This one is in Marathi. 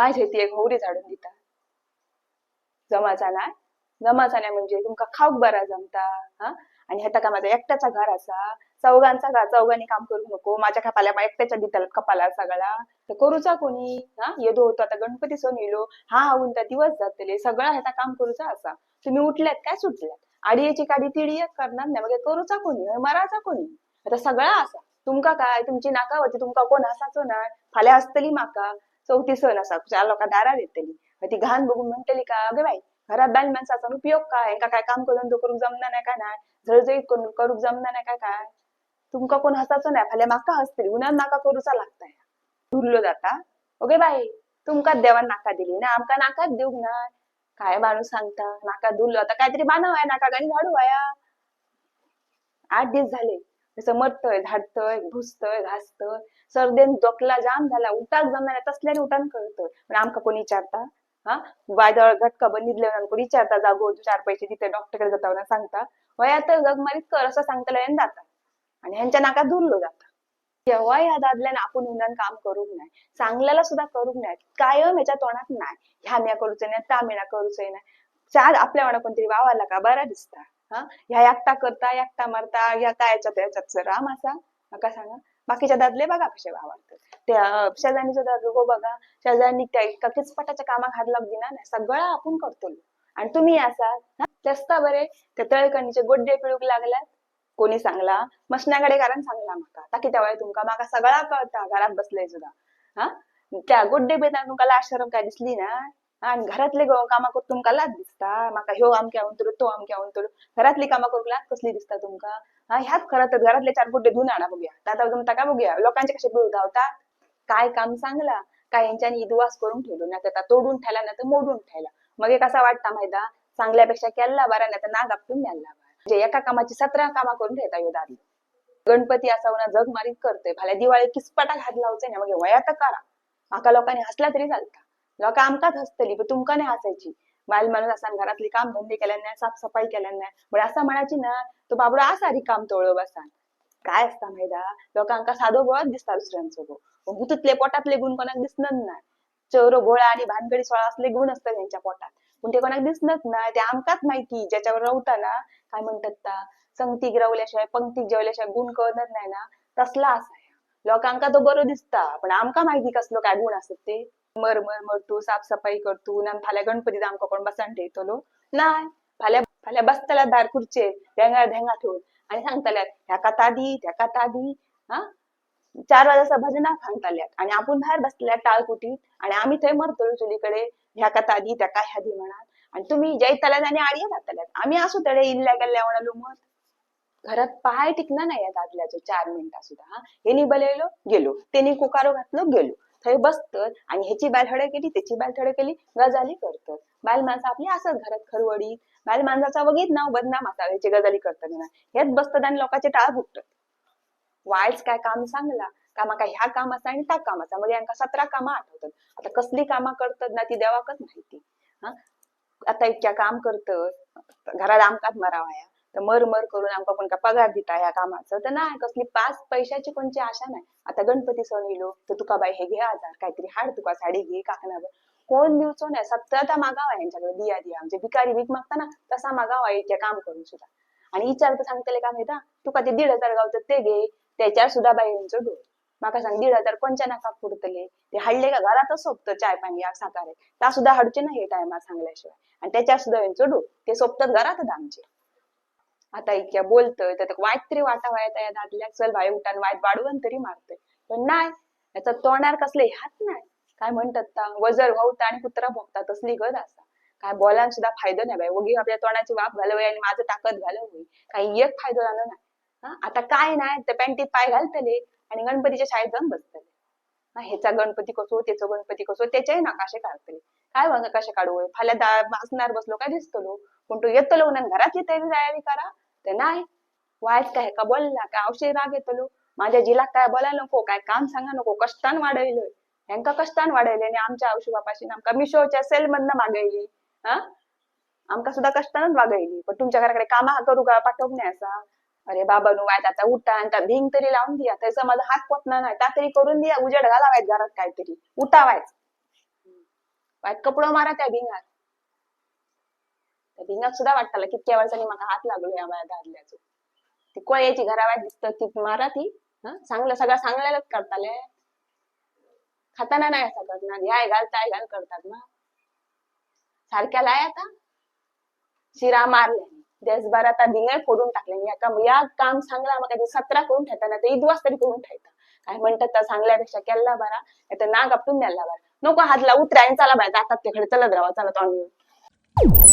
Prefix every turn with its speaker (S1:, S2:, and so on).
S1: माझे ती एक होवरी झाडून दिता जमा जाणार जमा नाही म्हणजे तुमका खाऊक बरा जमता हा? आणि हेता का माझा एकट्याचा घर असा. चौघांचा घर चौघांनी काम करू नको. माझ्या कपाल्या मा एकट्याच्या दिताल कपाला सगळा. तर करूचा कोणी? हा? येदो होतो आता गणपती सण येलो. हा हावून त्या दिवस जातले. सगळा ह्याचा काम करूचा असा. तुम्ही उठल्यात काय सुटल्यात? आडीची काडी तिडी करणार नाही. मग करूचा कोणी? मराचा कोणी? आता सगळा असा. तुमका काय? तुमची नाका होती तुमका कोण असाचो ना फाल्या असतली माका. चौथी सण असा चार लोक दारार येतली. मग ती घाण बघून म्हणतली का अगे बाई घरात बाल माणसाचा उपयोग काय? का काय काम करून तो करूक जमणार नाही काय नाही झळझळीत करून करूक जमणार नाही काय काय? तुमका कोण हसाचो नाही फाल्या माका हसतली उन्हात नाका करूचा लागताय. उरलो जाता. ओगे बाई तुमकाच देवान नाका दिली ना आमका नाकाच देऊक ना. काय माणूस सांगता नाका दुरलो आता काहीतरी बांधव नाका गाणी झाडू वाया आठ दिवस झाले. तसं मरतय झाडतय भुसतय घासतय. सर्देन दोकला जाम झाला. उठाक जमणार नाही, तसल्याने उठान कळतोय पण आमका कोणी विचारता? हा? वायदळ घटका बनिदले कोणी विचारता? जागो तू चार पैसे तिथे डॉक्टरकडे जाता सांगता. वया तर जगमारीत कर असं सांगतलं येऊन जाता. आणि ह्यांच्या नाकात दुरलो जाता. केव्हा या दादल्यान आपण उन्हान काम करूक नाही सांगल्याला सुद्धा करूक नाही कायम ह्याच्या तोंडात नाही. ह्या म्या करूच नाही त्या मिळा करूच नाही. चार आपल्या वाडा कोणतरी वावाला का? बरा दिसता. हा? ह्या एकटा करता एकटा मारता ह्या काय याच्यात याच्यात राम असा नका सांगा? बाकीच्या दादले बघा कसे वावरतात. त्या शेजारणीचा दादलो हो बघा. शेजारणी त्या एका किचपटाच्या कामाक हात लाग दिना नाही सगळं आपण करतो. आणि तुम्ही असा जास्त बरे. त्या तळकणीचे गोड्डे पिळूक लागल्यात कोणी सांगला? मशनाकडे कारण सांगला माका. ताकी त्या वेळी तुमका? माका सगळा कळता. घरात बसलाय सुद्धा. हा? त्या गुड्डे बेतान तुमका लाज शरम काय दिसली ना? आणि घरातले कामा करून तुमका लाज दिसता. माका ह्यो अमक्या म्हणतो तो अमक्या म्हणतो घरातली कामा करून लाज कसली दिसता तुमका? हा ह्याच खरं तर घरातले चार गुड्डे धुवून आणा बघूया. दादा जमता का बघूया. लोकांचे कसे बिळ धावतात काय काम सांगला? काय यांच्यानी इदवास करून ठेवलो? ना तर तोडून ठेवला ना तर मोडून ठेवला. मग कसा वाटता माहिती चांगल्यापेक्षा केला बरा नाही तर नाग आपटून द्यायला म्हणजे एका कामाची सतरा कामा करून ठेवता यो दादी. गणपती असा जग मारीत करतोय. भाल्या दिवाळी किसपटा हात लावचे ना मग वयात करा. माका लोकांनी हसला तरी चालता. लोक आमकांच हसतली पण तुमका नाही हसायची? बाल माणूस असा घरातली काम धंदे केल्या नाही साफसफाई केल्या नाही. पण असं म्हणायची ना तो बाबडो असा काम तळप बसा. काय असता माहिती लोकांका साधो गोळाच दिसता दुसऱ्यांचो गो भूतुतले पोटातले गुण कोणाक दिसणार नाही. चोरो गोळा आणि भानगडी सोळा असले गुण असतात त्यांच्या पोटात. पण ते कोणाक दिसणार नाही ते आमकाच माहिती. ज्याच्यावर रवता ना काय म्हणतात ता? संगतीक रवल्याशिवाय पंक्तीक जेवल्याशिवाय गुण कळणार नाही ना तसला असा लोकांका तो बरो दिसता. पण आमका माहिती कसलो काय गुण असत ते? मर मर मरतू साफसफाई करतू ना फाल्या गणपती आमका कोण बसान ठेवतलो? नाय फाल्या फाल्या बसतल्या दार खुर्चे धेंगा धेंगा ठेवून. आणि सांगताल्यात ह्याका तादी दी तादी हा? चार वाजता भजना सांगताल्यात. आणि आपण बाहेर बसल्या टाळकुटीत आणि आम्ही थंय मरतलो चुलीकडे. ह्या कथा दी त्या काय दी म्हणा आणि तुम्ही जैताल्यात आणि आडिया जाताल्यात. आम्ही असू तडे इल्ल्या गेल्या म्हणालो मत. घरात पाय टिकणार नाही या दादल्याचो चार मिनिटा सुद्धा हा. यांनी बलेलो गेलो. त्यांनी कुकारो घातलो गेलो. थंय बसतत आणि ह्याची बालहडे केली त्याची बालहडे केली गजाली करतात. बाल माणसं आपली असत घरात खरवडी बाल माणसाचा वगैरे नाव बदनाम असा गजाली करतात ना हेच बसतात आणि लोकांचे टाळ फुटतात. वायच काय काम सांगला? का माका ह्या कामाचा आणि त्या कामाचा. म्हणजे यांका सतरा कामं आठवतात. आता कसली कामं करतात ना ती देवाकच माहिती. हा? आता इतक्या काम करत घरात आमकाच मरावाया. तर मर मर करून आमका कोणका पगार दिता या कामाचं. तर नाही कसली पाच पैशाची कोणची आशा नाही. आता गणपती सण येलो तर तुका बाई हे घे आजार काहीतरी हाड तुका साडी घे काकणा कोण दिवचो नाही आता मागावा यांच्याकडे दिया दिया. म्हणजे भिकारी भीक मागताना तसा मागावा इतक्या काम करून सुद्धा. आणि विचार तर सांगतले का माहिती तुका ते दीड हजार गावतात ते घे त्याच्यावर सुद्धा बाई यांचं डोळ. माका सांग दीड हजार कोणच्या नाका पुरतले? ते हाडले का घरातच सोपतं चाय पाणी या साकारे? त्या सुद्धा हाडचे ना हे टायमा सांगल्याशिवाय. आणि त्याच्यावर सुद्धा यांचं डोळ. ते सोपतात घरातच आमचे. आता इतक्या बोलतोय तर वाईट तरी वाटावा येता या दादल्या चल भाई उठान वाईट वाढवून तरी मारतोय. पण नाही याचा तोंडार कसले ह्यात नाही. काय म्हणतात ता वजर वाहता आणि कुत्रा भोगता तसली गद असा. काय बोलायला सुद्धा फायदा नाही बाई. वगी आपल्या तोंडाची वाफ घालवय आणि माझं ताकद घालवय काही एक फायदा झाला नाही. आता काय नाही तर पॅन्टीत पाय घालतले आणि गणपतीच्या शाळेत जाऊन बसतले. ह्याचा गणपती कसो त्याचा गणपती कसो त्याच्याही नकाशे काढतले? काय नकाशे काढू? फाल्या दा वाचणार बसलो काय दिसतलो पण तो येतलो ना घरातली तयारी तयारी करा तर नाही. वायच काय का बोलला? काय औषध राग येतलो माझ्या जिला काय बोलायला नको? काय काम सांगा नको? कष्टान वाढवलं ह्यांका कष्टान वाढवले आणि आमच्या औषध बापाशी आमका मिशोच्या सेल मधनं मागयली हा? आमका सुद्धा कष्टानच वागयली पण तुमच्या घराकडे कामा करू का? पाठवूक नाही असा? अरे बाबा नु वायत आता उठा आणि त्या भिंग तरी लावून द्या. त्याचा माझा हात पोचणार नाही. त्या तरी करून द्या उजेड घालावायच घरात काहीतरी. उठावायच. वाईट कपडो मारा त्या भिंगात. त्या भिंगात सुद्धा वाटताला कितक्या वर्षांनी मला हात लागलो या बाया दादल्याचो. ती कोळ्याची घरा दिसत ती मारा ती. हा? चांगलं सगळं चांगल्यालाच करताले. खाताना नाही असं करणार. ह्याय घाल ताय घाल करतात ना. सारख्या लाय आता. शिरा मारल्या. देशभर आता भिंगय फोडून टाकले. या काम या काम सांगला मग कधी सतरा करून ठेवता ना ते इदवास तरी करून ठेवता काय म्हणतात तर सांगल्यापेक्षा केला बरा नाही तर नाग आपटून द्यायला बरा. नको हात लावू आणि चला बाय जातात तिकडे चलत राहा चला तोंड घेऊन.